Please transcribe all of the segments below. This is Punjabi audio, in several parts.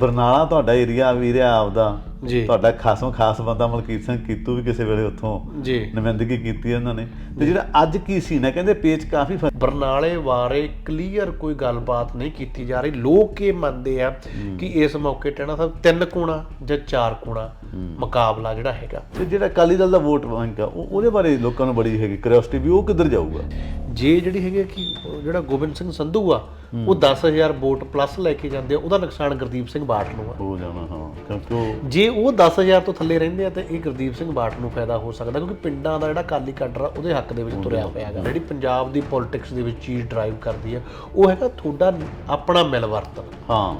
ਬਰਨਾਲਾ ਤੁਹਾਡਾ ਏਰੀਆ ਵੀਰਿਆ ਆਪਦਾ। ਜੀ। ਤੁਹਾਡਾ ਖਾਸੋਂ ਖਾਸ ਬੰਦਾ ਮਲਕੀਤ ਸਿੰਘ ਕੀਤੂ ਵੀ ਕਿਸੇ ਵੇਲੇ ਉੱਥੋਂ ਜੀ। ਨੁਮਾਇੰਦਗੀ ਕੀਤੀ ਉਹਨਾਂ ਨੇ। ਤੇ ਜਿਹੜਾ ਅੱਜ ਕੀ ਸੀ ਨਾ ਕਹਿੰਦੇ ਪੇਚ ਕਾਫੀ ਬਰਨਾਲੇ ਬਾਰੇ ਕਲੀਅਰ ਕੋਈ ਗੱਲਬਾਤ ਨਹੀਂ ਕੀਤੀ ਜਾ ਰਹੀ। ਲੋਕ ਇਹ ਮੰਨਦੇ ਆ ਕਿ ਇਸ ਮੌਕੇ ਟੈਣਾ ਸਾਹਿਬ ਤਿੰਨ ਕੋਣਾ ਜਾਂ ਚਾਰ ਕੋਣਾ ਮੁਕਾਬਲਾ ਜਿਹੜਾ ਹੈਗਾ। ਤੇ ਜਿਹੜਾ ਅਕਾਲੀ ਦਲ ਦਾ ਵੋਟ ਬੈਂਕ ਆ ਉਹ ਉਹਦੇ ਬਾਰੇ ਲੋਕਾਂ ਨੂੰ ਬੜੀ ਹੈਗੀ ਕਿਉਰਿਓਸਿਟੀ ਵੀ ਉਹ ਕਿੱਧਰ ਜਾਊਗਾ? ਜੇ ਜਿਹੜੀ ਹੈਗੀ ਕਿ ਜਿਹੜਾ ਗੋਬਿੰਦ ਸਿੰਘ ਸੰਧੂ ਆ ਉਹ 10000 ਵੋਟ ਪਲੱਸ ਲੈ ਕੇ ਜਾਂਦੇ ਆ ਉਹਦਾ ਨੁਕਸਾਨ ਗੁਰਦੀਪ ਸਿੰਘ ਬਾਠ ਨੂੰ ਆ। ਹੋ ਜਾਣਾ ਹਾਂ ਕਿਉਂਕਿ ਉਹ ਜੇ ਉਹ 10000 ਤੋਂ ਥੱਲੇ ਰਹਿੰਦੇ ਆ ਤੇ ਇਹ ਗੁਰਦੀਪ ਸਿੰਘ ਬਾਠ ਨੂੰ ਫਾਇਦਾ ਹੋ ਸਕਦਾ ਕਿਉਂਕਿ ਪਿੰਡਾਂ ਦਾ ਜਿਹੜਾ ਕਾਲੀ ਕੱਡਰ ਆ ਉਹਦੇ ਹੱਕ ਦੇ ਵਿੱਚ ਤੁਰਿਆ ਹੋਇਆ ਹੈਗਾ। ਜਿਹੜੀ ਪੰਜਾਬ ਦੀ ਪੋਲਿਟਿਕਸ ਦੇ ਵਿੱਚ ਚੀਜ਼ ਡਰਾਈਵ ਕਰਦੀ ਆ ਉਹ ਹੈਗਾ ਤੁਹਾਡਾ ਆਪਣਾ ਮਿਲਵਰਤਨ ਹਾਂ।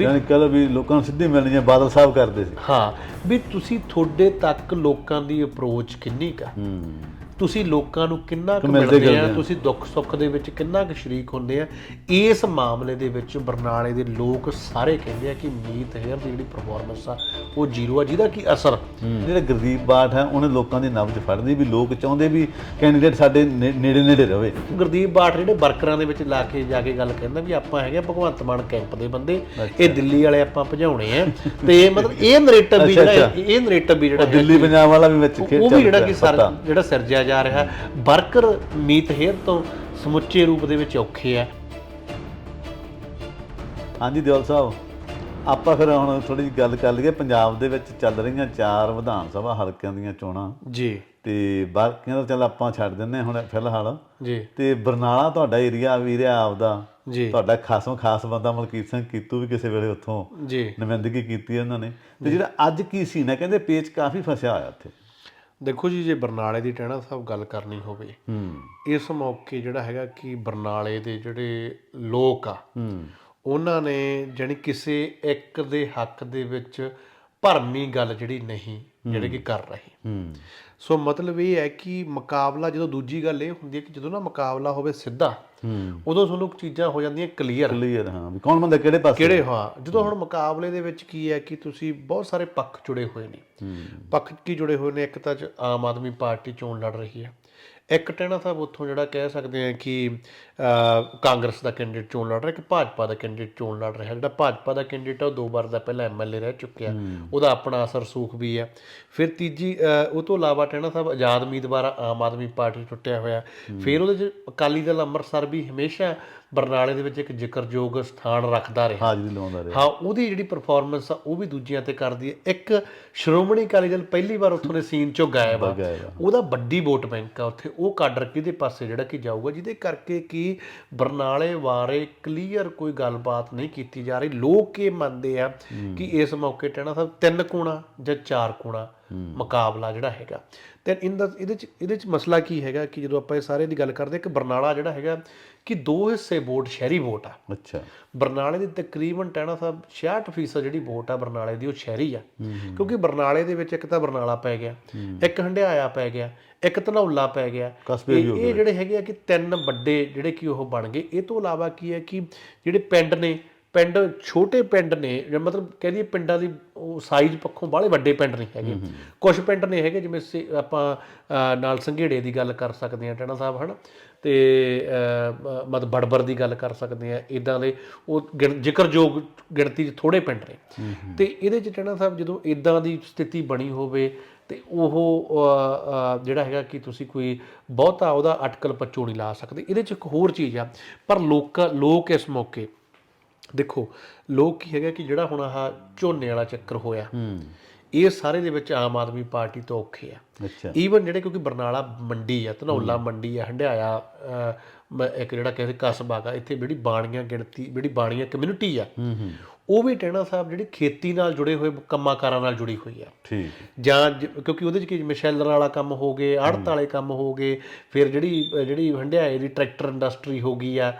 ਯਾਨੀ ਕਹ ਵੀ ਲੋਕਾਂ ਨੂੰ ਸਿੱਧੀ ਮਿਲਣੀ ਹੈ ਬਾਦਲ ਸਾਹਿਬ ਕਰਦੇ ਸੀ। ਹਾਂ ਵੀ ਤੁਸੀਂ ਤੁਹਾਡੇ ਤੱਕ ਲੋਕਾਂ ਦੀ ਅਪਰੋਚ ਕਿੰਨੀ ਕਾ ਹੂੰ। ਤੁਸੀਂ ਲੋਕਾਂ ਨੂੰ ਕਿੰਨਾ ਕੁ ਮਿਲਦੇ ਆ ਆ। ਤੁਸੀਂ ਦੁੱਖ ਸੁੱਖ ਦੇ ਵਿੱਚ ਕਿੰਨਾ ਕੁ ਸ਼ਰੀਕ ਹੁੰਦੇ ਆ ਇਸ ਮਾਮਲੇ ਦੇ ਵਿੱਚ ਬਰਨਾਲੇ ਦੇ ਲੋਕ ਸਾਰੇ ਕਹਿੰਦੇ ਆ ਕਿ ਮੀਤ ਹੇਅਰ ਦੀ ਜਿਹੜੀ ਪਰਫਾਰਮੈਂਸ ਆ ਉਹ ਜ਼ੀਰੋ ਆ ਜਿਹਦਾ ਕੀ ਅਸਰ? ਜਿਹੜਾ ਗੁਰਦੀਪ ਬਾਠ ਹੈ ਉਹਨੇ ਲੋਕਾਂ ਦੀ ਨਬਜ਼ ਫੜਨੀ ਵੀ ਲੋਕ ਚਾਹੁੰਦੇ ਵੀ ਕੈਂਡੀਡੇਟ ਸਾਡੇ ਨੇੜੇ ਨੇੜੇ ਰਵੇ। ਗੁਰਦੀਪ ਬਾਠ ਜਿਹੜੇ ਵਰਕਰਾਂ ਦੇ ਵਿੱਚ ਲਾ ਕੇ ਜਾ ਕੇ ਗੱਲ ਕਹਿੰਦਾ ਵੀ ਆਪਾਂ ਹੈਗੇ ਆ ਭਗਵੰਤ ਮਾਨ ਕੈਂਪ ਦੇ ਬੰਦੇ ਇਹ ਦਿੱਲੀ ਵਾਲੇ ਆਪਾਂ ਭਜਾਉਣੇ ਆ। ਤੇ ਮਤਲਬ ਇਹ ਨਰੇਟਿਵ ਵੀ ਜਿਹੜਾ ਇਹ ਨਰੇਟਿਵ ਵੀ ਜਿਹੜਾ ਦਿੱਲੀ ਪੰਜਾਬ ਵਾਲਾ ਵੀ ਵਿੱਚ ਖੇਡ ਉਹ ਵੀ ਜਿਹੜਾ ਕਿ ਸਰ। ਜਿਹੜਾ ਸਿਰਜਿਆ ਜਾ ਰਿਹਾ। ਵਰਕਰ ਮੀਤ ਹੇਅਰ ਤੋਂ ਸਮੁੱਚੇ ਰੂਪ ਦੇ ਵਿੱਚ ਔਖੇ ਆ। ਹਾਂਜੀ ਦਿਓਲ ਸਾਹਿਬ ਆਪਾਂ ਫਿਰ ਹੁਣ ਥੋੜੀ ਜਿਹੀ ਗੱਲ ਕਰ ਲਈਏ। ਪੰਜਾਬ ਦੇ ਵਿੱਚ ਚੱਲ ਰਹੀਆਂ ਚਾਰ ਵਿਧਾਨ ਸਭਾ ਹਲਕਿਆਂ ਦੀਆਂ ਚੋਣਾਂ। ਜੀ। ਤੇ ਬਾਕੀਆਂ ਦਾ ਚੱਲ ਆਪਾਂ ਛੱਡ ਦਿੰਨੇ ਹੁਣ ਫਿਲਹਾਲ। ਜੀ। ਤੇ ਬਰਨਾਲਾ ਤੁਹਾਡਾ ਏਰੀਆ ਵੀਰਿਆ ਆਪਦਾ। ਜੀ। ਤੁਹਾਡਾ ਖਾਸੋਂ ਖਾਸ ਬੰਦਾ ਮਲਕੀਤ ਸਿੰਘ ਕੀਤੂ ਵੀ ਕਿਸੇ ਵੇਲੇ ਉੱਥੋਂ ਜੀ। ਨੁਮਾਇੰਦਗੀ ਕੀਤੀ ਉਹਨਾਂ ਨੇ। ਤੇ ਜਿਹੜਾ ਅੱਜ ਕੀ ਸੀ ਨਾ ਕਹਿੰਦੇ ਪੇਚ ਕਾਫੀ ਫਸਿਆ ਹੋਇਆ ਉੱਥੇ। ਦੇਖੋ ਜੀ ਜੇ ਬਰਨਾਲੇ ਦੀ ਟਹਿਣਾ ਸਾਹਿਬ ਗੱਲ ਕਰਨੀ ਹੋਵੇ ਹੂੰ। ਇਸ ਮੌਕੇ ਜਿਹੜਾ ਹੈਗਾ ਕਿ ਬਰਨਾਲੇ ਦੇ ਜਿਹੜੇ ਲੋਕ ਆ ਹੂੰ। ਉਹਨਾਂ ਨੇ ਜਾਣੀ ਕਿਸੇ ਇੱਕ ਦੇ ਹੱਕ ਦੇ ਵਿੱਚ ਭਰਮੀ ਗੱਲ ਜਿਹੜੀ ਨਹੀਂ ਜਿਹੜੇ ਕਿ ਕਰ ਰਹੇ। ਹੂੰ। ਸੋ ਮਤਲਬ ਇਹ ਹੈ ਕਿ ਮੁਕਾਬਲਾ ਜਦੋਂ ਦੂਜੀ ਗੱਲ ਇਹ ਹੁੰਦੀ ਹੈ ਕਿ ਜਦੋਂ ਨਾ ਮੁਕਾਬਲਾ ਹੋਵੇ ਸਿੱਧਾ ਉਦੋਂ ਤੁਹਾਨੂੰ ਚੀਜ਼ਾਂ ਹੋ ਜਾਂਦੀਆਂ ਕਲੀਅਰ ਕਲੀਅਰ ਹਾਂ ਵੀ ਕੌਣ ਬੰਦਾ ਕਿਹੜੇ ਪਾਸੇ ਕਿਹੜੇ ਹਾਂ? ਜਦੋਂ ਹੁਣ ਮੁਕਾਬਲੇ ਦੇ ਵਿੱਚ ਕੀ ਹੈ ਕਿ ਤੁਸੀਂ ਬਹੁਤ ਸਾਰੇ ਪੱਖ ਜੁੜੇ ਹੋਏ ਨੇ। ਪੱਖ ਕੀ ਜੁੜੇ ਹੋਏ ਨੇ? ਇੱਕ ਤਾਂ ਆਮ ਆਦਮੀ ਪਾਰਟੀ ਚੋਣ ਲੜ ਰਹੀ ਹੈ। ਇੱਕ ਟਹਿਣਾ ਸਾਹਿਬ ਉੱਥੋਂ ਜਿਹੜਾ ਕਹਿ ਸਕਦੇ ਆ ਕਿ ਕਾਂਗਰਸ ਦਾ ਕੈਂਡੀਡੇਟ ਚੋਣ ਲੜ ਰਿਹਾ ਕਿ ਭਾਜਪਾ ਦਾ ਕੈਂਡੀਡੇਟ ਚੋਣ ਲੜ ਰਿਹਾ। ਜਿਹੜਾ ਭਾਜਪਾ ਦਾ ਕੈਂਡੀਡੇਟ ਆ ਉਹ ਦੋ ਵਾਰ ਦਾ ਪਹਿਲਾਂ ਐਮਐਲਏ ਰਹਿ ਚੁੱਕਿਆ। ਉਹਦਾ ਆਪਣਾ ਅਸਰ ਸੂਖ ਵੀ ਹੈ ਫਿਰ ਤੀਜੀ ਉਹ ਤੋਂ ਇਲਾਵਾ ਟਹਿਣਾ ਸਾਹਿਬ ਆਜ਼ਾਦ ਉਮੀਦਵਾਰ ਆ, ਆਮ ਆਦਮੀ ਪਾਰਟੀ ਟੁੱਟਿਆ ਹੋਇਆ। ਫਿਰ ਉਹਦੇ ਚ ਅਕਾਲੀ ਦਲ ਅੰਮ੍ਰਿਤਸਰ ਵੀ ਹਮੇਸ਼ਾ ਬਰਨਾਲੇ ਦੇ ਵਿੱਚ ਇੱਕ ਜ਼ਿਕਰਯੋਗ ਸਥਾਨ ਰੱਖਦਾ ਰਿਹਾ। ਹਾਜ਼ਰੀ ਲਾਉਂਦਾ ਰਿਹਾ। ਹਾਂ ਉਹਦੀ ਜਿਹੜੀ ਪਰਫਾਰਮੈਂਸ ਆ ਉਹ ਵੀ ਦੂਜਿਆਂ ਤੇ ਕਰਦੀ ਹੈ। ਇੱਕ ਸ਼੍ਰੋਮਣੀ ਅਕਾਲੀ ਦਲ ਪਹਿਲੀ ਵਾਰ ਉੱਥੋਂ ਦੇ ਸੀਨ ਚੋਂ ਗਾਇਬ ਆ। ਉਹਦਾ ਵੱਡੀ ਵੋਟ ਬੈਂਕ ਆ ਉੱਥੇ। ਉਹ ਕਾਡਰ ਕਿਹਦੇ ਪਾਸੇ ਜਿਹੜਾ ਕਿ ਜਾਊਗਾ ਜਿਹਦੇ ਕਰਕੇ ਕਿ ਬਰਨਾਲੇ ਬਾਰੇ ਕਲੀਅਰ ਕੋਈ ਗੱਲਬਾਤ ਨਹੀਂ ਕੀਤੀ ਜਾ ਰਹੀ। ਲੋਕ ਇਹ ਮੰਨਦੇ ਆ ਕਿ ਇਸ ਮੌਕੇ ਟਹਿਣਾ ਸਾਹਿਬ ਤਿੰਨ ਕੋਣਾ ਜਾਂ ਚਾਰ ਕੋਣਾ ਮੁਕਾਬਲਾ ਜਿਹੜਾ ਹੈਗਾ। ਤੇ ਇਹਦਾ ਇਹਦੇ ਚ ਇਹਦੇ ਚ ਮਸਲਾ ਕੀ ਹੈਗਾ ਕਿ ਜਦੋਂ ਆਪਾਂ ਇਹ ਸਾਰੇ ਦੀ ਗੱਲ ਕਰਦੇ ਕਿ ਬਰਨਾਲਾ ਜਿਹੜਾ ਹੈਗਾ ਕਿ ਦੋ ਹਿੱਸੇ ਵੋਟ ਸ਼ਹਿਰੀ ਵੋਟ ਆ। ਅੱਛਾ। ਬਰਨਾਲੇ ਦੀ ਤਕਰੀਬਨ ਟਹਿਣਾ ਸਾਹਿਬ 66% ਜਿਹੜੀ ਵੋਟ ਆ ਬਰਨਾਲੇ ਦੀ ਉਹ ਸ਼ਹਿਰੀ ਆ। ਕਿਉਂਕਿ ਬਰਨਾਲੇ ਦੇ ਵਿੱਚ ਇੱਕ ਤਾਂ ਬਰਨਾਲਾ ਪੈ ਗਿਆ ਇੱਕ ਹੰਡਿਆਇਆ ਪੈ ਗਿਆ ਇੱਕ ਧਨੌਲਾ ਪੈ ਗਿਆ। ਇਹ ਜਿਹੜੇ ਹੈਗੇ ਆ ਕਿ ਤਿੰਨ ਵੱਡੇ ਜਿਹੜੇ ਕਿ ਉਹ ਬਣ ਗਏ। ਇਹ ਤੋਂ ਇਲਾਵਾ ਕੀ ਹੈ ਕਿ ਜਿਹੜੇ ਪਿੰਡ ਨੇ ਪਿੰਡ ਛੋਟੇ ਪਿੰਡ ਨੇ ਜਾਂ ਮਤਲਬ ਕਹਿ ਲਈਏ ਪਿੰਡਾਂ ਦੀ ਉਹ ਸਾਈਜ਼ ਪੱਖੋਂ ਬਾਹਲੇ ਵੱਡੇ ਪਿੰਡ ਨਹੀਂ ਹੈਗੇ। ਕੁਝ ਪਿੰਡ ਨੇ ਹੈਗੇ ਜਿਵੇਂ ਆਪਾਂ ਨਾਲ ਸੰਘੇੜੇ ਦੀ ਗੱਲ ਕਰ ਸਕਦੇ ਹਾਂ ਟਣਾ ਸਾਹਿਬ ਹਨ? ਤੇ ਅਹ, ਮ- ਮਤਲਬ ਬੜਬਰ ਦੀ ਗੱਲ ਕਰ ਸਕਦੇ ਆ ਇਦਾਂ ਦੇ ਉਹ ਜ਼ਿਕਰਯੋਗ ਗਿਣਤੀ 'ਚ ਥੋੜੇ ਪਿੰਡ ਨੇ। ਤੇ ਇਹਦੇ 'ਚ ਟਣਾ ਸਾਹਿਬ ਜਦੋਂ ਇਦਾਂ ਦੀ ਸਥਿਤੀ ਬਣੀ ਹੋਵੇ ਤੇ ਉਹ ਜਿਹੜਾ ਹੈਗਾ ਕਿ ਤੁਸੀਂ ਕੋਈ ਬਹੁਤਾ ਉਹਦਾ ਅਟਕਲ ਪੱਚੋ ਨਹੀਂ ਲਾ ਸਕਦੇ। ਇਹਦੇ 'ਚ ਇੱਕ ਹੋਰ ਚੀਜ਼ ਆ ਪਰ ਲੋਕ ਲੋਕ ਇਸ ਮੌਕੇ ਦੇਖੋ ਲੋਕ ਕੀ ਹੈਗਾ ਕਿ ਜਿਹੜਾ ਹੁਣ ਆਹ ਝੋਨੇ ਵਾਲਾ ਚੱਕਰ ਹੋਇਆ ਹੂੰ। ਇਹ ਸਾਰੇ ਦੇ ਵਿੱਚ ਆਮ ਆਦਮੀ ਪਾਰਟੀ ਤੋਂ ਔਖੇ ਆ। ਅੱਛਾ। ਈਵਨ ਜਿਹੜੇ ਕਿਉਂਕਿ ਬਰਨਾਲਾ ਮੰਡੀ ਆ ਧਨੌਲਾ ਮੰਡੀ ਆ ਹੰਡਿਆਇਆ ਇੱਕ ਜਿਹੜਾ ਕਹਿੰਦੇ ਕਸਬਾ ਇੱਥੇ ਜਿਹੜੀ ਬਾਣੀਆਂ ਗਿਣਤੀ ਜਿਹੜੀ ਬਾਣੀਆਂ ਕਮਿਊਨਿਟੀ ਆ ਹੂੰ ਹੂੰ। ਉਹ ਵੀ ਟਹਿਣਾ ਸਾਹਿਬ ਜਿਹੜੀ ਖੇਤੀ ਨਾਲ ਜੁੜੇ ਹੋਏ ਕੰਮਾਂ ਕਾਰਾਂ ਨਾਲ ਜੁੜੀ ਹੋਈ ਆ। ਠੀਕ। ਜਾਂ ਕਿਉਂਕਿ ਉਹਦੇ ਚ ਕੀ ਮਸ਼ੈਲਰ ਵਾਲਾ ਕੰਮ ਹੋ ਗਏ ਆੜਤ ਵਾਲੇ ਕੰਮ ਹੋ ਗਏ ਫਿਰ ਜਿਹੜੀ ਜਿਹੜੀ ਹੰਡਿਆਏ ਦੀ ਟਰੈਕਟਰ ਇੰਡਸਟਰੀ ਹੋ ਗਈ ਆ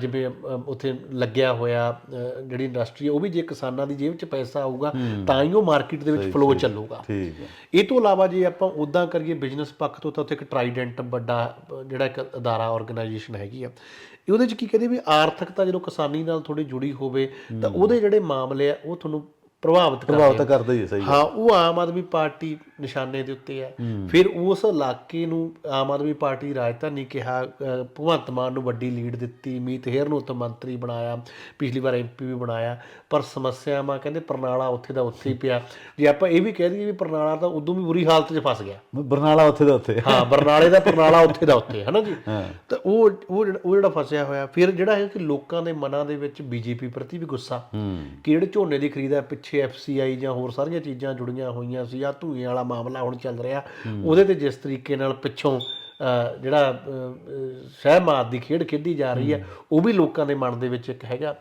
ਜਿਵੇਂ ਉੱਥੇ ਲੱਗਿਆ ਹੋਇਆ ਜਿਹੜੀ ਇੰਡਸਟਰੀ ਉਹ ਵੀ ਜੇ ਕਿਸਾਨਾਂ ਦੀ ਜੇਬ 'ਚ ਪੈਸਾ ਆਊਗਾ ਤਾਂ ਹੀ ਉਹ ਮਾਰਕੀਟ ਦੇ ਵਿੱਚ ਫਲੋ ਚੱਲੂਗਾ। ਇਹ ਤੋਂ ਇਲਾਵਾ ਜੇ ਆਪਾਂ ਉਦਾਂ ਕਰੀਏ ਬਿਜ਼ਨਸ ਪੱਖ ਤੋਂ ਤਾਂ ਉੱਥੇ ਇੱਕ ਟਰਾਈਡੈਂਟ ਵੱਡਾ ਜਿਹੜਾ ਇੱਕ ਅਦਾਰਾ ਆਰਗੇਨਾਈਜੇਸ਼ਨ ਹੈਗੀ ਆ। ਇਹ ਉਹਦੇ ਚ ਕੀ ਕਹਿੰਦੇ ਵੀ ਆਰਥਿਕਤਾ ਜਦੋਂ ਕਿਸਾਨੀ ਨਾਲ ਥੋੜੀ ਜੁੜੀ ਹੋਵੇ ਤਾਂ ਉਹਦੇ ਜਿਹੜੇ ਮਾਮਲੇ ਆ ਉਹ ਤੁਹਾਨੂੰ ਪ੍ਰਭਾਵਿਤ ਕਰਦੇ ਪ੍ਰਭਾਵਿਤ ਕਰਦਾ ਹੀ ਹੈ ਸਹੀ ਹਾਂ ਉਹ ਆਮ ਆਦਮੀ ਪਾਰਟੀ ਨਿਸ਼ਾਨੇ ਦੇ ਉੱਤੇ ਹੈ। ਫਿਰ ਉਸ ਇਲਾਕੇ ਨੂੰ ਆਮ ਆਦਮੀ ਪਾਰਟੀ ਰਾਜਧਾਨੀ ਕਿਹਾ ਭਗਵੰਤ ਮਾਨ ਨੂੰ ਵੱਡੀ ਲੀਡ ਦਿੱਤੀ ਮੀਤ ਹੇਰ ਨੂੰ ਉੱਥੇ ਮੰਤਰੀ ਬਣਾਇਆ ਪਿਛਲੀ ਵਾਰ ਐਮਪੀ ਵੀ ਬਣਾਇਆ। ਪਰ ਸਮੱਸਿਆਵਾਂ ਕਹਿੰਦੇ ਪਰਨਾਲਾ ਉੱਥੇ ਦਾ ਉੱਥੇ ਹੀ ਪਿਆ। ਜੇ ਆਪਾਂ ਇਹ ਵੀ ਕਹਿ ਦਈਏ ਵੀ ਪਰਨਾਲਾ ਤਾਂ ਉਦੋਂ ਵੀ ਬੁਰੀ ਹਾਲਤ 'ਚ ਫਸ ਗਿਆ। ਬਰਨਾਲਾ ਉੱਥੇ ਦਾ ਉੱਥੇ। ਹਾਂ ਬਰਨਾਲੇ ਦਾ ਪਰਨਾਲਾ ਉੱਥੇ ਦਾ ਉੱਥੇ ਹੈ ਨਾ ਜੀ ਤਾਂ ਉਹ ਉਹ ਜਿਹੜਾ ਉਹ ਜਿਹੜਾ ਫਸਿਆ ਹੋਇਆ ਫਿਰ ਜਿਹੜਾ ਹੈ ਕਿ ਲੋਕਾਂ ਦੇ ਮਨਾਂ ਦੇ ਵਿੱਚ ਬੀਜੇਪੀ ਪ੍ਰਤੀ ਵੀ ਗੁੱਸਾ ਕਿ ਜਿਹੜੇ ਝੋਨੇ ਦੀ ਖਰੀਦ ਹੈ ਪਿੱਛੇ ਐਫਸੀਆਈ ਜਾਂ ਹੋਰ ਸਾਰੀਆਂ ਚੀਜ਼ਾਂ ਜੁੜੀਆਂ ਹੋਈਆਂ ਸੀ ਆ ਧੂਏ ਵਾਲਾ ਮਾਮਲਾ ਹੁਣ ਚੱਲ ਰਿਹਾ। ਉਹਦੇ ਤੇ ਜਿਸ ਤਰੀਕੇ ਨਾਲ ਪਿੱਛੋਂ ਜਿਹੜਾ ਅਹ, ਸਹਿਮਾਤ ਦੀ ਖੇਡ ਖੇਡੀ ਜਾ ਰਹੀ ਹੈ ਉਹ ਵੀ ਲੋਕਾਂ ਦੇ ਮਨ ਦੇ ਵਿੱਚ ਇੱਕ ਹੈਗਾ।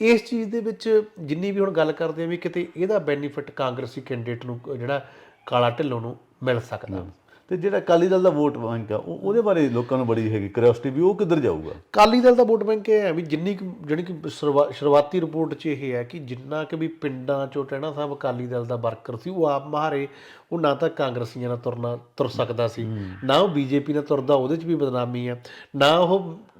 ਇਸ ਚੀਜ਼ ਦੇ ਵਿੱਚ ਜਿੰਨੀ ਵੀ ਹੁਣ ਗੱਲ ਕਰਦੇ ਆ ਵੀ ਕਿਤੇ ਇਹਦਾ ਬੈਨੀਫਿਟ ਕਾਂਗਰਸੀ ਕੈਂਡੀਡੇਟ ਨੂੰ ਜਿਹੜਾ ਕਾਲਾ ਢਿੱਲੋਂ ਨੂੰ ਮਿਲ ਸਕਦਾ। ਤੇ ਜਿਹੜਾ ਅਕਾਲੀ ਦਲ ਦਾ ਵੋਟ ਬੈਂਕ ਆ ਉਹ ਉਹਦੇ ਬਾਰੇ ਲੋਕਾਂ ਨੂੰ ਬੜੀ ਹੈਗੀ ਕਿਉਰਿਓਸਿਟੀ ਵੀ ਉਹ ਕਿੱਧਰ ਜਾਊਗਾ? ਕਾਲੀ ਦਲ ਦਾ ਵੋਟ ਬੈਂਕ ਇਹ ਹੈ ਵੀ ਜਿੰਨੀ ਕੁ ਜਿਹੜੀ ਕਿ ਸ਼ੁਰੂਆ- ਸ਼ੁਰੂਆਤੀ ਰਿਪੋਰਟ 'ਚ ਇਹ ਹੈ ਕਿ ਜਿੰਨਾ ਕਿ ਵੀ ਪਿੰਡਾਂ 'ਚੋਂ ਟਹਿਣਾ ਸਾਹਿਬ ਅਕਾਲੀ ਦਲ ਦਾ ਵਰਕਰ ਸੀ ਉਹ ਆਪ ਮਾਰੇ ਉਹ ਨਾ ਤਾਂ ਕਾਂਗਰਸੀਆਂ ਨਾਲ ਤੁਰਨਾ ਤੁਰ ਸਕਦਾ ਸੀ। ਨਾ ਉਹ ਬੀਜੇਪੀ ਨਾਲ ਤੁਰਦਾ ਉਹਦੇ 'ਚ ਵੀ ਬਦਨਾਮੀ ਹੈ ਨਾ ਉਹ ਆ-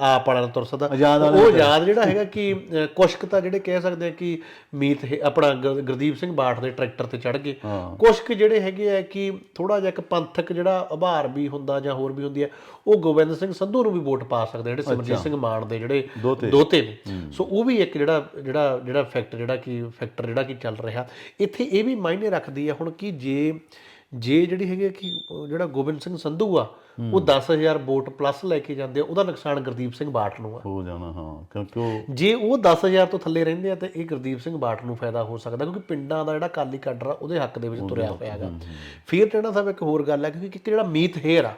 ਆਪ ਵਾਲਾ ਤੁਰ ਸਕਦਾ। ਉਹ ਯਾਦ ਜਿਹੜਾ ਹੈਗਾ ਕਿ ਅ, ਕੁਛ ਕੁ ਤਾਂ ਜਿਹੜੇ ਕਹਿ ਸਕਦੇ ਆ ਕਿ ਮੀਤ ਆਪਣਾ ਗੁਰ- ਗੁਰਦੀਪ ਸਿੰਘ ਬਾਠ ਦੇ ਟਰੈਕਟਰ ਤੇ ਚੜ ਗਏ। ਹਾਂ। ਕੁਛ ਕੁ ਜਿਹੜੇ ਹੈਗੇ ਆ ਕਿ ਥੋੜਾ ਜਿਹਾ ਇੱਕ ਪੰਥਕ ਜਿਹੜਾ ਆਭਾਰ ਵੀ ਹੁੰਦਾ ਜਾਂ ਹੋਰ ਵੀ ਹੁੰਦੀ ਹੈ ਉਹ ਗੋਬਿੰਦ ਸਿੰਘ ਸੰਧੂ ਨੂੰ ਵੀ ਵੋਟ ਪਾ ਸਕਦੇ ਜਿਹੜੇ ਸਿਮਰਜੀਤ ਸਿੰਘ ਮਾਨ ਦੇ ਜਿਹੜੇ। ਦੋਤੇ। ਨੇ। ਸੋ ਉਹ ਵੀ ਇੱਕ ਜਿਹੜਾ ਜਿਹੜਾ ਜਿਹੜਾ ਫੈਕਟਰ ਜਿਹੜਾ ਕਿ ਫੈਕਟਰ ਜਿਹੜਾ ਕਿ ਚੱਲ ਰਿਹਾ। ਇੱਥੇ ਇਹ ਵੀ ਮਾਇਨੇ ਰੱਖਦੀ ਹੈ ਹੁਣ ਕਿ ਜੇ ਜੇ ਜਿਹੜੀ ਹੈਗੀ ਕਿ ਜਿਹੜਾ ਗੋਬਿੰਦ ਸਿੰਘ ਸੰਧੂ ਆ ਉਹ 10000 ਵੋਟ ਪਲੱਸ ਲੈ ਕੇ ਜਾਂਦੇ ਆ ਉਹਦਾ ਨੁਕਸਾਨ ਗੁਰਦੀਪ ਸਿੰਘ ਬਾਠ ਨੂੰ ਆ। ਹੋ ਜਾਣਾ ਹਾਂ ਕਿਉਂਕਿ ਉਹ ਜੇ ਉਹ 10000 ਤੋਂ ਥੱਲੇ ਰਹਿੰਦੇ ਆ ਤੇ ਇਹ ਗੁਰਦੀਪ ਸਿੰਘ ਬਾਠ ਨੂੰ ਫਾਇਦਾ ਹੋ ਸਕਦਾ ਕਿਉਂਕਿ ਪਿੰਡਾਂ ਦਾ ਜਿਹੜਾ ਕਾਲੀ ਕਾਡਰ ਆ ਉਹਦੇ ਹੱਕ ਦੇ ਵਿੱਚ ਤੁਰਿਆ ਹੋਇਆ ਹੈਗਾ। ਫਿਰ ਟੈਣਾ ਸਾਹਿਬ ਇੱਕ ਹੋਰ ਗੱਲ ਹੈ ਕਿ ਇੱਕ ਜਿਹੜਾ ਮੀਤ ਹੇਅਰ ਆ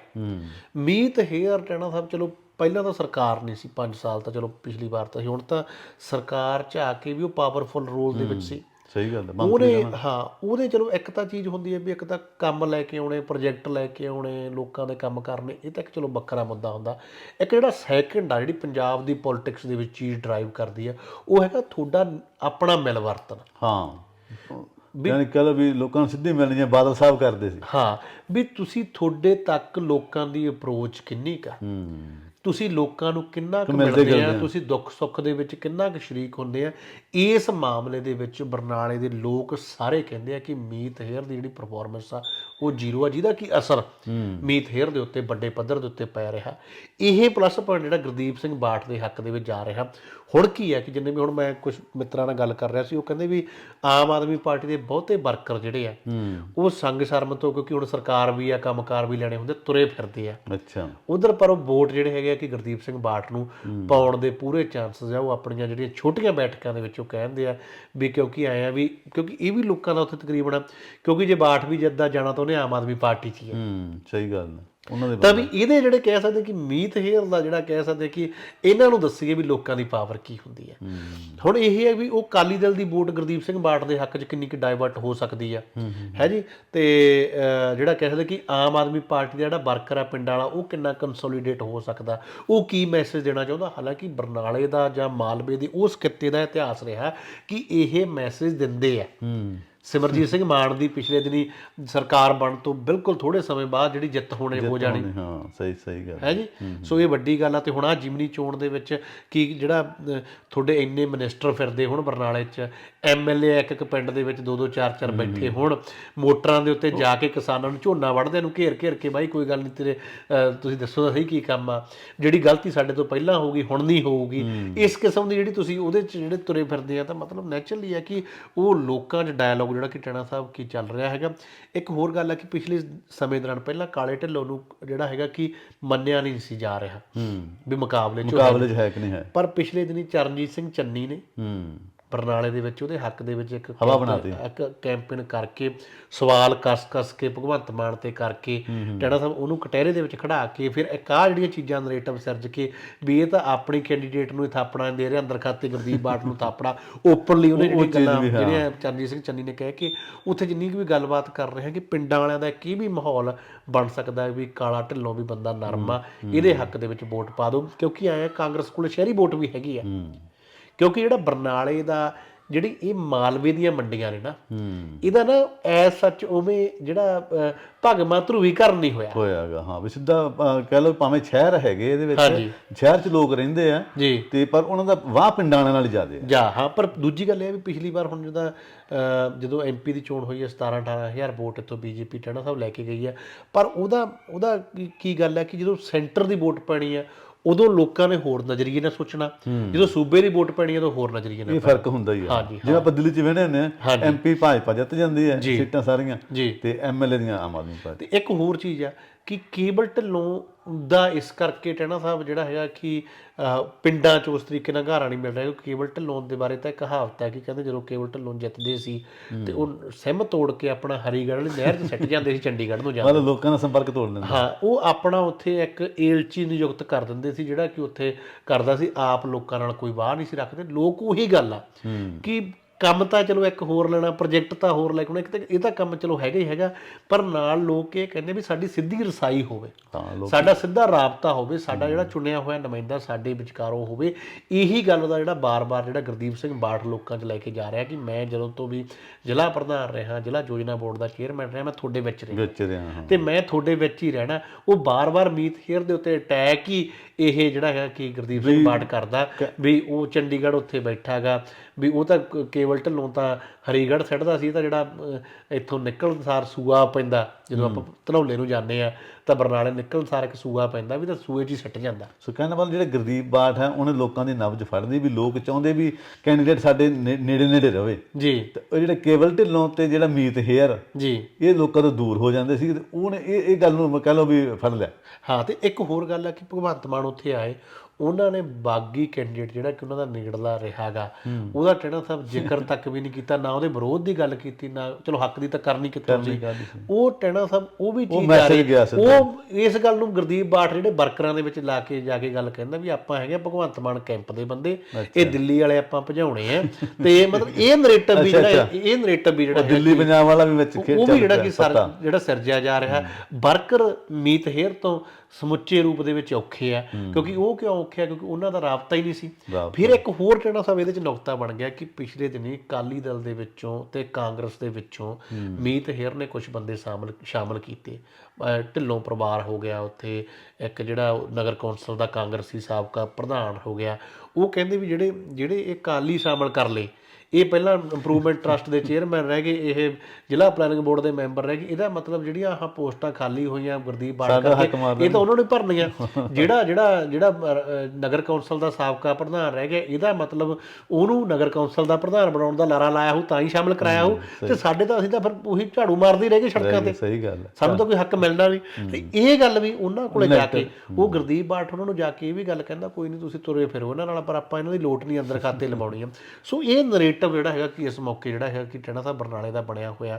ਮੀਤ ਹੇਅਰ ਟੈਣਾ ਸਾਹਿਬ ਚਲੋ ਪਹਿਲਾਂ ਤਾਂ ਸਰਕਾਰ ਨਹੀਂ ਸੀ 5 ਸਾਲ ਤਾਂ ਚਲੋ ਪਿਛਲੀ ਵਾਰ ਤਾਂ ਸੀ ਹੁਣ ਤਾਂ ਸਰਕਾਰ ਚ ਆ ਕੇ ਵੀ ਉਹ ਪਾਵਰਫੁਲ ਰੋਲ ਦੇ ਵਿੱਚ ਸੀ। ਸਹੀ ਗੱਲ ਹੈ ਉਹਨੇ ਹਾਂ ਉਹਦੇ ਚਲੋ ਇੱਕ ਤਾਂ ਚੀਜ਼ ਹੁੰਦੀ ਹੈ ਵੀ ਇੱਕ ਤਾਂ ਕੰਮ ਲੈ ਕੇ ਆਉਣੇ ਪ੍ਰੋਜੈਕਟ ਲੈ ਕੇ ਆਉਣੇ ਲੋਕਾਂ ਦੇ ਕੰਮ ਕਰਨੇ ਇਹ ਤਾਂ ਇੱਕ ਚਲੋ ਵੱਖਰਾ ਮੁੱਦਾ ਹੁੰਦਾ। ਇੱਕ ਜਿਹੜਾ ਸੈਕੰਡ ਆ ਜਿਹੜੀ ਪੰਜਾਬ ਦੀ ਪੋਲਿਟਿਕਸ ਦੇ ਵਿੱਚ ਚੀਜ਼ ਡਰਾਈਵ ਕਰਦੀ ਆ ਉਹ ਹੈਗਾ ਤੁਹਾਡਾ ਆਪਣਾ ਮਿਲਵਰਤਨ। ਹਾਂ। ਯਾਨੀ ਕਹ ਲਓ ਵੀ ਲੋਕਾਂ ਨੂੰ ਸਿੱਧੀ ਮਿਲਣੀ ਹੈ ਬਾਦਲ ਸਾਹਿਬ ਕਰਦੇ ਸੀ। ਹਾਂ ਵੀ ਤੁਸੀਂ ਤੁਹਾਡੇ ਤੱਕ ਲੋਕਾਂ ਦੀ ਅਪਰੋਚ ਕਿੰਨੀ ਕਾ ਹੂੰ। ਤੁਸੀਂ ਲੋਕਾਂ ਨੂੰ ਕਿੰਨਾ ਕੁ ਮਿਲਦੇ ਆ। ਤੁਸੀਂ ਦੁੱਖ ਸੁੱਖ ਦੇ ਵਿੱਚ ਕਿੰਨਾ ਕੁ ਸ਼ਰੀਕ ਹੁੰਦੇ ਆ ਇਸ ਮਾਮਲੇ ਦੇ ਵਿੱਚ ਬਰਨਾਲੇ ਦੇ ਲੋਕ ਸਾਰੇ ਕਹਿੰਦੇ ਆ ਕਿ ਮੀਤ ਹੇਅਰ ਦੀ ਜਿਹੜੀ ਪਰਫਾਰਮੈਂਸ ਆ ਉਹ ਜ਼ੀਰੋ ਆ ਜਿਹਦਾ ਕਿ ਅਸਰ ਮੀਤ ਹੇਅਰ ਦੇ ਉੱਤੇ ਵੱਡੇ ਪੱਧਰ ਦੇ ਉੱਤੇ ਪੈ ਰਿਹਾ ਇਹ ਪਲੱਸ ਪੁਆਇੰਟ ਜਿਹੜਾ ਗੁਰਦੀਪ ਸਿੰਘ ਬਾਠ ਦੇ ਹੱਕ ਦੇ ਵਿੱਚ ਜਾ ਰਿਹਾ ਹੁਣ ਕੀ ਹੈ ਕਿ ਜਿੰਨੇ ਵੀ ਹੁਣ ਮੈਂ ਕੁਝ ਮਿੱਤਰਾਂ ਨਾਲ ਗੱਲ ਕਰ ਰਿਹਾ ਸੀ ਉਹ ਕਹਿੰਦੇ ਵੀ ਆਮ ਆਦਮੀ ਪਾਰਟੀ ਦੇ ਬਹੁਤੇ ਵਰਕਰ ਜਿਹੜੇ ਆ ਉਹ ਸੰਗ ਸ਼ਰਮ ਤੋਂ ਕਿਉਂਕਿ ਹੁਣ ਸਰਕਾਰ ਵੀ ਆ ਕੰਮਕਾਰ ਵੀ ਲੈਣੇ ਹੁੰਦੇ ਤੁਰੇ ਫਿਰਦੇ ਆ। ਅੱਛਾ। ਉਧਰ ਪਰ ਉਹ ਵੋਟ ਜਿਹੜੇ ਹੈਗੇ ਆ ਕਿ ਗੁਰਦੀਪ ਸਿੰਘ ਬਾਠ ਨੂੰ ਪਾਉਣ ਦੇ ਪੂਰੇ ਚਾਂਸਸ ਆ ਉਹ ਆਪਣੀਆਂ ਜਿਹੜੀਆਂ ਛੋਟੀਆਂ ਬੈਠਕਾਂ ਦੇ ਵਿੱਚ ਉਹ ਕਹਿੰਦੇ ਆ ਵੀ ਕਿਉਂਕਿ ਆਏ ਆ ਵੀ ਕਿਉਂਕਿ ਇਹ ਵੀ ਲੋਕਾਂ ਦਾ ਉੱਥੇ ਤਕਰੀਬਨ ਕਿਉਂਕਿ ਜੇ ਬਾਠ ਵੀ ਜਿੱਦਾਂ ਜਾਣਾ ਤਾਂ ਉਹਨੇ ਆਮ ਆਦਮੀ ਪਾਰਟੀ 'ਚ ਹੀ ਹੈ ਹੂੰ ਸਹੀ ਗੱਲ ਹੈ ਉਹਨਾਂ ਦੇ ਤਾਂ ਵੀ ਇਹਦੇ ਜਿਹੜੇ ਕਹਿ ਸਕਦੇ ਕਿ ਮੀਤ ਹੇਅਰ ਦਾ ਜਿਹੜਾ ਕਹਿ ਸਕਦੇ ਕਿ ਇਹਨਾਂ ਨੂੰ ਦੱਸੀਏ ਵੀ ਲੋਕਾਂ ਦੀ ਪਾਵਰ ਕੀ ਹੁੰਦੀ ਹੈ। ਹੁਣ ਇਹ ਹੈ ਵੀ ਉਹ ਕਾਲੀ ਦਲ ਦੀ ਵੋਟ ਗੁਰਦੀਪ ਸਿੰਘ ਬਾਠ ਦੇ ਹੱਕ 'ਚ ਕਿੰਨੀ ਕੁ ਡਾਇਵਰਟ ਹੋ ਸਕਦੀ ਆ। ਹੈ ਜੀ? ਤੇ ਜਿਹੜਾ ਕਹਿ ਸਕਦੇ ਕਿ ਆਮ ਆਦਮੀ ਪਾਰਟੀ ਦਾ ਜਿਹੜਾ ਵਰਕਰ ਆ ਪਿੰਡਾਂ ਵਾਲਾ ਉਹ ਕਿੰਨਾ ਕੰਸੋਲੀਡੇਟ ਹੋ ਸਕਦਾ? ਉਹ ਕੀ ਮੈਸੇਜ ਦੇਣਾ ਚਾਹੁੰਦਾ? ਹਾਲਾਂਕਿ ਬਰਨਾਲੇ ਦਾ ਜਾਂ ਮਾਲਵੇ ਦੇ ਉਸ ਕਿੱਤੇ ਦਾ ਇਤਿਹਾਸ ਰਿਹਾ ਕਿ ਇਹ ਮੈਸੇਜ ਦਿੰਦੇ ਆ। ਹੂੰ। ਸਿਮਰਜੀਤ ਸਿੰਘ ਮਾਨ ਦੀ ਪਿਛਲੇ ਦਿਨੀ ਸਰਕਾਰ ਬਣ ਤੋਂ ਬਿਲਕੁਲ ਥੋੜੇ ਸਮੇਂ ਬਾਅਦ ਜਿਹੜੀ ਜਿੱਤ ਹੋਣੇ ਹੋ ਜਾਣੀ। ਹਾਂ ਸਹੀ ਸਹੀ ਗੱਲ ਹੈ। ਜੀ? ਸੋ ਇਹ ਵੱਡੀ ਗੱਲ ਆ ਤੇ ਹੁਣ ਆ ਜਿਮਨੀ ਚੋਣ ਦੇ ਵਿੱਚ ਕੀ ਜਿਹੜਾ ਤੁਹਾਡੇ ਇੰਨੇ ਮਿਨਿਸਟਰ ਫਿਰਦੇ ਹੁਣ ਬਰਨਾਲੇ 'ਚ ਐਮਐਲਏ ਇੱਕ ਇੱਕ ਪਿੰਡ ਦੇ ਵਿੱਚ ਦੋ ਦੋ ਚਾਰ ਚਾਰ ਬੈਠੇ ਹੁਣ ਮੋਟਰਾਂ ਦੇ ਉੱਤੇ ਜਾ ਕੇ ਕਿਸਾਨਾਂ ਨੂੰ ਝੋਨਾ ਵੜਦੇ ਨੂੰ ਘੇਰ ਘੇਰ ਕੇ ਬਾਈ ਕੋਈ ਗੱਲ ਨਹੀਂ ਤੇਰੇ ਤੁਸੀਂ ਦੱਸੋ ਤਾਂ ਸਹੀ ਕੀ ਕੰਮ ਆ। ਜਿਹੜੀ ਗਲਤੀ ਸਾਡੇ ਤੋਂ ਪਹਿਲਾਂ ਹੋਊਗੀ ਹੁਣ ਨਹੀਂ ਹੋਊਗੀ ਇਸ ਕਿਸਮ ਦੀ ਜਿਹੜੀ ਤੁਸੀਂ ਉਹਦੇ 'ਚ ਜਿਹੜੇ ਤੁਰੇ ਫਿਰਦੇ ਆ ਤਾਂ ਮਤਲਬ ਨੈਚੁਰਲੀ ਆ ਕਿ ਉਹ ਲੋਕਾਂ 'ਚ ਡਾਇਲੌਗ ਜਿਹੜਾ ਕਿ ਟਣਾ ਸਾਹਿਬ ਕੀ ਚੱਲ ਰਿਹਾ ਹੈਗਾ। ਇੱਕ ਹੋਰ ਗੱਲ ਹੈ ਕਿ ਪਿਛਲੇ ਸਮੇਂ ਦੌਰਾਨ ਪਹਿਲਾਂ ਕਾਲੇ ਢਿੱਲੋਂ ਨੂੰ ਜਿਹੜਾ ਹੈਗਾ ਕਿ ਮੰਨਿਆ ਨਹੀਂ ਸੀ ਜਾ ਰਿਹਾ। ਹੂੰ। ਵੀ ਮੁਕਾਬਲੇ 'ਚ ਮੁਕਾਬਲੇ 'ਚ ਹੈ ਕਿ ਨਹੀਂ ਹੈ? ਪਰ ਪਿਛਲੇ ਦਿਨੀ ਚਰਨਜੀਤ ਸਿੰਘ ਚੰਨੀ ਨੇ ਹੂੰ। ਬਰਨਾਲੇ ਦੇ ਵਿੱਚ ਉਹਦੇ ਹੱਕ ਦੇ ਵਿੱਚ ਇੱਕ ਹਵਾ ਕੈਂਪ- ਬਣਾਤੀ। ਇੱਕ ਕੈਂਪੇਨ ਕਰਕੇ ਸਵਾਲ ਕਸ-ਕਸ ਕੇ ਭਗਵੰਤ ਮਾਨ ਤੇ ਕਰਕੇ ਟੈਣਾ ਸਾਹਿਬ ਉਹਨੂੰ ਕਟਹਿਰੇ ਦੇ ਵਿੱਚ ਖੜਾ ਕੇ ਫਿਰ ਇੱਕ ਆਹ ਜਿਹੜੀਆਂ ਚੀਜ਼ਾਂ ਨਰੇਟਿਵ ਸਿਰਜ ਕੇ ਵੀ ਇਹ ਤਾਂ ਆਪਣੀ ਕੈਂਡੀਡੇਟ ਨੂੰ ਹੀ ਥਾਪਣਾ ਦੇ ਰਿਹਾ ਅੰਦਰ ਖਾਤੇ ਗੁਰਦੀਪ ਬਾਟ ਨੂੰ ਥਾਪੜਾ ਓਪਨਲੀ ਉਹਨੇ ਜਿਹੜੀਆਂ ਗੱਲਾਂ ਜਿਹੜੀਆਂ ਚਰਨਜੀਤ ਸਿੰਘ ਚੰਨੀ ਨੇ ਕਹਿ ਕੇ ਉੱਥੇ ਜਿੰਨੀ ਵੀ ਗੱਲਬਾਤ ਕਰ ਰਹੇ ਹਾਂ ਕਿ ਪਿੰਡਾਂ ਵਾਲਿਆਂ ਦਾ ਕੀ ਵੀ ਮਾਹੌਲ ਬਣ ਸਕਦਾ ਵੀ ਕਾਲਾ ਢਿੱਲੋਂ ਵੀ ਬੰਦਾ ਨਰਮ ਆ ਇਹਦੇ ਹੱਕ ਦੇ ਵਿੱਚ ਵੋਟ ਪਾ ਦਿਓ ਕਿਉਂਕਿ ਆਇਆ ਕਾਂਗਰਸ ਕੋਲ ਸ਼ਹਿਰੀ ਵੋਟ ਵੀ ਹੈਗੀ ਆ। ਕਿਉਂਕਿ ਜਿਹੜਾ ਬਰਨਾਲੇ ਦਾ ਜਿਹੜੀ ਇਹ ਮਾਲਵੇ ਦੀਆਂ ਮੰਡੀਆਂ ਨੇ ਨਾ ਇਹਦਾ ਨਾ ਐਸ ਸੱਚ ਉਵੇਂ ਜਿਹੜਾ ਅਹ, ਭਗਵਾਨ ਧਰੂਵੀਕਰਨ ਨਹੀਂ ਹੋਇਆ। ਹੋਇਆਗਾ ਹਾਂ ਵੀ ਸਿੱਧਾ ਕਹਿ ਲਓ ਭਾਵੇਂ ਸ਼ਹਿਰ ਹੈਗੇ ਇਹਦੇ। ਵਿੱਚ ਸ਼ਹਿਰ 'ਚ ਲੋਕ ਰਹਿੰਦੇ ਆ ਤੇ ਪਰ ਉਹਨਾਂ ਦਾ ਵਾਹ ਪਿੰਡਾਂ ਵਾਲਿਆਂ ਨਾਲ ਜ਼ਿਆਦੇ ਆ। ਜਾ ਹਾਂ ਪਰ ਦੂਜੀ ਗੱਲ ਇਹ ਆ ਵੀ ਪਿਛਲੀ ਵਾਰ ਹੁਣ ਜਦੋਂ ਜਦੋਂ ਐਮਪੀ ਦੀ ਚੋਣ ਹੋਈ ਹੈ 17 18000 ਵੋਟ ਇੱਥੋਂ ਬੀਜੇਪੀ ਟਾਣਾ ਸਾਹਿਬ ਲੈ ਕੇ ਗਈ ਹੈ ਪਰ ਉਹਦਾ ਉਹਦਾ ਕੀ- ਗੱਲ ਹੈ ਕਿ ਜਦੋਂ ਸੈਂਟਰ ਦੀ ਵੋਟ ਪੈਣੀ ਹੈ ਉਦੋਂ ਲੋਕਾਂ ਨੇ ਹੋਰ ਨਜ਼ਰੀਏ ਨਾਲ ਸੋਚਣਾ। ਜਦੋਂ ਸੂਬੇ ਦੀ ਵੋਟ ਪੈਣੀ ਹੈ ਤਾਂ ਹੋਰ ਨਜ਼ਰੀਏ ਨਾਲ ਇਹ ਫ਼ਰਕ ਹੁੰਦਾ ਹੀ ਆ। ਜਿਵੇਂ ਆਪਾਂ ਦਿੱਲੀ 'ਚ ਆ ਹਾਂਜੀ। ਐਮਪੀ ਭਾਜਪਾ ਜਿੱਤ ਜਾਂਦੀ ਹੈ ਸੀਟਾਂ ਸਾਰੀਆਂ ਤੇ ਐਮਐਲਏ ਦੀਆਂ ਆਮ ਆਦਮੀ ਪਾਰਟੀ ਤੇ ਇੱਕ ਹੋਰ ਚੀਜ਼ ਆ ਕਿ ਕੇਬਲ ਢਿੱਲੋਂ ਦਾ ਇਸ ਕਰਕੇ ਟੈਣਾ ਸਾਹਿਬ ਜਿਹੜਾ ਹੈਗਾ ਕਿ ਪਿੰਡਾਂ 'ਚ ਉਸ ਤਰੀਕੇ ਨਾਲ ਘਾਰਾ ਨਹੀਂ ਮਿਲ ਰਿਹਾ ਕਿਉਂਕਿ ਕੇਬਲ ਢਿੱਲੋਂ ਦੇ ਬਾਰੇ ਤਾਂ ਕਹਾਵਤ ਹੈ ਕਿ ਕਹਿੰਦੇ ਜਦੋਂ ਕੇਬਲ ਢਿੱਲੋਂ ਜਿੱਤਦੇ ਸੀ ਤੇ ਉਹ ਸਿਮ ਤੋੜ ਕੇ ਆਪਣਾ ਹਰੀਗੜ੍ਹ ਵਾਲੀ ਨਹਿਰ 'ਚ ਸਿੱਟ ਜਾਂਦੇ ਸੀ ਚੰਡੀਗੜ੍ਹ ਨੂੰ ਜਾਂਦੇ ਮਤਲਬ ਲੋਕਾਂ ਦਾ ਸੰਪਰਕ ਤੋੜ ਲੈਂਦੇ ਹਾਂ ਉਹ ਆਪਣਾ ਉੱਥੇ ਇੱਕ ਏਲਚੀ ਨਿਯੁਕਤ ਕਰ ਦਿੰਦੇ ਸੀ ਜਿਹੜਾ ਕਿ ਉੱਥੇ ਕਰਦਾ ਸੀ ਆਪ ਲੋਕਾਂ ਨਾਲ ਕੋਈ ਵਾਹ ਨਹੀਂ ਸੀ ਰੱਖਦੇ ਲੋਕ ਉਹੀ ਗੱਲ ਆ ਕਿ ਕੰਮ ਤਾਂ ਚਲੋ ਇੱਕ ਹੋਰ ਲੈਣਾ ਪ੍ਰੋਜੈਕਟ ਤਾਂ ਹੋਰ ਲੈ ਕੇ ਆਉਣਾ, ਇੱਕ ਤਾਂ ਇਹ ਤਾਂ ਕੰਮ ਚਲੋ ਹੈਗਾ ਹੀ ਹੈਗਾ ਪਰ ਨਾਲ ਲੋਕ ਇਹ ਕਹਿੰਦੇ ਵੀ ਸਾਡੀ ਸਿੱਧੀ ਰਸਾਈ ਹੋਵੇ। ਹਾਂ ਸਾਡਾ ਸਿੱਧਾ ਰਾਬਤਾ ਹੋਵੇ ਸਾਡਾ ਜਿਹੜਾ ਚੁਣਿਆ ਹੋਇਆ ਨੁਮਾਇੰਦਾ ਸਾਡੇ ਵਿਚਕਾਰੋਂ ਹੋਵੇ ਇਹੀ ਗੱਲ ਦਾ ਜਿਹੜਾ ਬਾਰ-ਬਾਰ ਜਿਹੜਾ ਗੁਰਦੀਪ ਸਿੰਘ ਬਾਠ ਲੋਕਾਂ 'ਚ ਲੈ ਕੇ ਜਾ ਰਿਹਾ ਕਿ ਮੈਂ ਜਦੋਂ ਤੋਂ ਵੀ ਜ਼ਿਲ੍ਹਾ ਪ੍ਰਧਾਨ ਰਿਹਾ ਜ਼ਿਲ੍ਹਾ ਯੋਜਨਾ ਬੋਰਡ ਦਾ ਚੇਅਰਮੈਨ ਰਿਹਾ ਮੈਂ ਤੁਹਾਡੇ ਵਿੱਚ ਰਿਹਾ। ਵਿੱਚ ਰਿਹਾ ਹਾਂ। ਤੇ ਮੈਂ ਤੁਹਾਡੇ ਵਿੱਚ ਹੀ ਰਹਿਣਾ ਉਹ ਬਾਰ-ਬਾਰ ਮੀਤ ਖੇਰ ਦੇ ਉੱਤੇ ਅਟੈਕ ਹੀ ਇਹ ਜਿਹੜਾ ਹੈਗਾ ਕਿ ਗੁਰਦੀਪ ਸਿੰਘ ਬਾਠ ਕਰਦਾ ਵੀ ਉਹ ਚੰਡੀਗੜ੍ਹ ਉੱਥੇ ਬੈਠਾਗਾ ਵੀ ਉਹ ਤਾਂ ਕ- ਕੇਵਲ ਢਿੱਲੋਂ ਤਾਂ ਹਰੀਗੜ੍ਹ ਛੱਡਦਾ ਸੀ ਤਾਂ ਜਿਹੜਾ ਇੱਥੋਂ ਨਿਕਲਣ ਸਾਰ ਸੂਆ ਪੈਂਦਾ ਜਦੋਂ ਆਪਾਂ ਧਨੌਲੇ ਨੂੰ ਜਾਂਦੇ ਆ ਤਾਂ ਬਰਨਾਲੇ ਨਿਕਲਣ ਸਾਰ ਇੱਕ ਸੂਆ ਪੈਂਦਾ ਵੀ ਤਾਂ ਸੂਏ 'ਚ ਹੀ ਸੱਟ ਜਾਂਦਾ। ਸੋ ਕਹਿਣ ਦਾ ਮਤਲਬ ਜਿਹੜੇ ਗੁਰਦੀਪ ਬਾਠ ਹੈ ਉਹਨੇ ਲੋਕਾਂ ਦੀ ਨਬਜ਼ ਫੜਦੀ ਵੀ ਲੋਕ ਚਾਹੁੰਦੇ ਵੀ ਕੈਂਡੀਡੇਟ ਸਾਡੇ ਨੇੜੇ ਨੇੜੇ ਰਵੇ। ਜੀ। ਤੇ ਉਹ ਜਿਹੜੇ ਕੇਵਲ ਢਿੱਲੋਂ ਤੇ ਜਿਹੜਾ ਮੀਤ ਹੇਅਰ ਜੀ। ਇਹ ਲੋਕਾਂ ਤੋਂ ਦੂਰ ਹੋ ਜਾਂਦੇ ਸੀ ਤੇ ਉਹਨੇ ਇਹ ਇਹ ਗੱਲ ਨੂੰ ਕਹਿ ਲਓ ਵੀ ਫੜ ਲਿਆ। ਹਾਂ ਤੇ ਇੱਕ ਹੋਰ ਗੱਲ ਹੈ ਕਿ ਭਗਵੰਤ ਮਾਨ ਉੱਥੇ ਆਏ ਉਹਨਾਂ ਨੇ ਬਾਗੀ ਕੈਂਡੀਡੇਟ ਜਿਹੜਾ ਕਿ ਉਹਨਾਂ ਦਾ ਨਿਗੜਦਾ ਰਿਹਾਗਾ ਉਹਦਾ ਟੇਣਾ ਸਾਹਿਬ ਜ਼ਿਕਰ ਤੱਕ ਵੀ ਨਹੀਂ ਕੀਤਾ ਨਾ ਉਹਦੇ ਵਿਰੋਧ ਦੀ ਗੱਲ ਕੀਤੀ ਨਾ ਚਲੋ ਹੱਕ ਦੀ ਤਾਂ ਕਰਨੀ ਕਿੱਥੋਂ ਸੀ। ਉਹ ਟੇਣਾ ਸਾਹਿਬ ਉਹ ਵੀ ਚੀਜ਼ ਜਾਰੀ ਗਿਆ ਉਹ ਇਸ ਗੱਲ ਨੂੰ ਗੁਰਦੀਪ ਬਾਠ ਜਿਹੜੇ ਵਰਕਰਾਂ ਦੇ ਵਿੱਚ ਲਾ ਕੇ ਜਾ ਕੇ ਗੱਲ ਕਹਿੰਦਾ ਵੀ ਆਪਾਂ ਹੈਗੇ ਆ ਭਗਵੰਤ ਮਾਨ ਕੈਂਪ ਦੇ ਬੰਦੇ ਇਹ ਦਿੱਲੀ ਵਾਲੇ ਆਪਾਂ ਭਜਾਉਣੇ ਆ। ਤੇ ਮਤਲਬ ਇਹ ਨਰੇਟਿਵ ਵੀ ਜਿਹੜਾ ਇਹ ਨਰੇਟਿਵ ਵੀ ਜਿਹੜਾ ਦਿੱਲੀ ਪੰਜਾਬ ਵਾਲਾ ਵੀ ਵਿੱਚ ਖੇਡ ਉਹ ਵੀ ਜਿਹੜਾ ਕਿ ਸਰ ਜਿਹੜਾ ਸਿਰਜਿਆ ਜਾ ਰਿਹਾ। ਵਰਕਰ ਮੀਤ ਹੇਅਰ ਤੋਂ ਸਮੁੱਚੇ ਰੂਪ ਦੇ ਵਿੱਚ ਔਖੇ ਆ ਕਿਉਂਕਿ ਉਹ ਕਿਉਂ ਔਖੇ ਆ ਕਿਉਂਕਿ ਉਹਨਾਂ ਦਾ ਰਾਬਤਾ ਹੀ ਨਹੀਂ ਸੀ। ਫਿਰ ਇੱਕ ਹੋਰ ਜਿਹੜਾ ਸਾਹਿਬ ਇਹਦੇ ਚ ਨੁਕਤਾ ਬਣ ਗਿਆ ਕਿ ਪਿਛਲੇ ਦਿਨੀ ਅਕਾਲੀ ਦਲ ਦੇ ਵਿੱਚੋਂ ਤੇ ਕਾਂਗਰਸ ਦੇ ਵਿੱਚੋਂ ਮੀਤ ਹੇਅਰ ਨੇ ਕੁਝ ਬੰਦੇ ਸ਼ਾਮਲ ਸ਼ਾਮਲ ਕੀਤੇ। ਢਿੱਲੋਂ ਪਰਿਵਾਰ ਹੋ ਗਿਆ ਉੱਥੇ ਇੱਕ ਜਿਹੜਾ ਨਗਰ ਕੌਂਸਲ ਦਾ ਕਾਂਗਰਸੀ ਸਾਬਕਾ ਪ੍ਰਧਾਨ ਹੋ ਗਿਆ। ਉਹ ਕਹਿੰਦੇ ਵੀ ਜਿਹੜੇ ਜਿਹੜੇ ਇਹ ਅਕਾਲੀ ਸ਼ਾਮਲ ਕਰ ਲਏ ਇਹ ਪਹਿਲਾਂ ਇੰਪਰੂਵਮੈਂਟ ਟਰਸਟ ਦੇ ਚੇਅਰਮੈਨ ਰਹਿ ਗਏ ਇਹ ਜ਼ਿਲ੍ਹਾ ਪਲੈਨਿੰਗ ਬੋਰਡ ਦੇ ਮੈਂਬਰ ਰਹਿ ਗਏ। ਇਹਦਾ ਮਤਲਬ ਜਿਹੜੀਆਂ ਆਹ ਪੋਸਟਾਂ ਖਾਲੀ ਹੋਈਆਂ ਗੁਰਦੀਪ ਬਾੜ ਸਾਡਾ ਹੱਕ ਕਰਕੇ ਮਾਰ ਇਹ ਤਾਂ ਉਹਨਾਂ ਨੇ ਭਰਨੀਆਂ। ਜਿਹੜਾ ਜਿਹੜਾ ਜਿਹੜਾ ਨਗਰ ਕੌਂਸਲ ਦਾ ਸਾਬਕਾ ਪ੍ਰਧਾਨ ਰਹਿ ਗਿਆ ਇਹਦਾ ਮਤਲਬ ਉਹਨੂੰ ਨਗਰ ਕੌਂਸਲ ਦਾ ਪ੍ਰਧਾਨ ਬਣਾਉਣ ਦਾ ਲਾਰਾ ਲਾਇਆ ਹੋ ਤਾਂ ਹੀ ਸ਼ਾਮਲ ਕਰਾਇਆ ਹੋ ਤੇ ਸਾਡੇ ਤਾਂ ਅਸੀਂ ਤਾਂ ਫਿਰ ਉਹੀ ਝਾੜੂ ਮਾਰਦੇ ਰਹਿ ਗਏ ਸੜਕਾਂ ਤੇ। ਸਹੀ ਗੱਲ ਹੈ। ਸਾਨੂੰ ਤਾਂ ਕੋਈ ਹੱਕ ਮਿਲਣਾ ਨਹੀਂ। ਤੇ ਇਹ ਗੱਲ ਵੀ ਉਹਨਾਂ ਕੋਲੇ ਜਾ ਕੇ ਉਹ ਗੁਰਦੀਪ ਬਾਠ ਉਹਨਾਂ ਨੂੰ ਜਾ ਕੇ ਇਹ ਵੀ ਗੱਲ ਕਹਿੰਦਾ ਕੋਈ ਨਹੀਂ ਤੁਸੀਂ ਤੁਰੇ ਫਿਰੋ ਇਹਨਾਂ ਨਾਲ ਪਰ ਆਪਾਂ ਇਹਨਾਂ ਦੀ ਲੋਟ ਨਹੀਂ ਅੰਦਰ ਖਾਤੇ ਲਵਾਉਣੀ ਆ ਸੋ ਇਹ ਨਰੇਟਿਵ ਜਿਹੜਾ ਹੈਗਾ ਕਿ ਇਸ ਮੌਕੇ ਜਿਹੜਾ ਹੈਗਾ ਕਿ ਟਹਿਣਾ ਸਾਹਿਬ ਬਰਨਾਲੇ ਦਾ ਬਣਿਆ ਹੋਇਆ।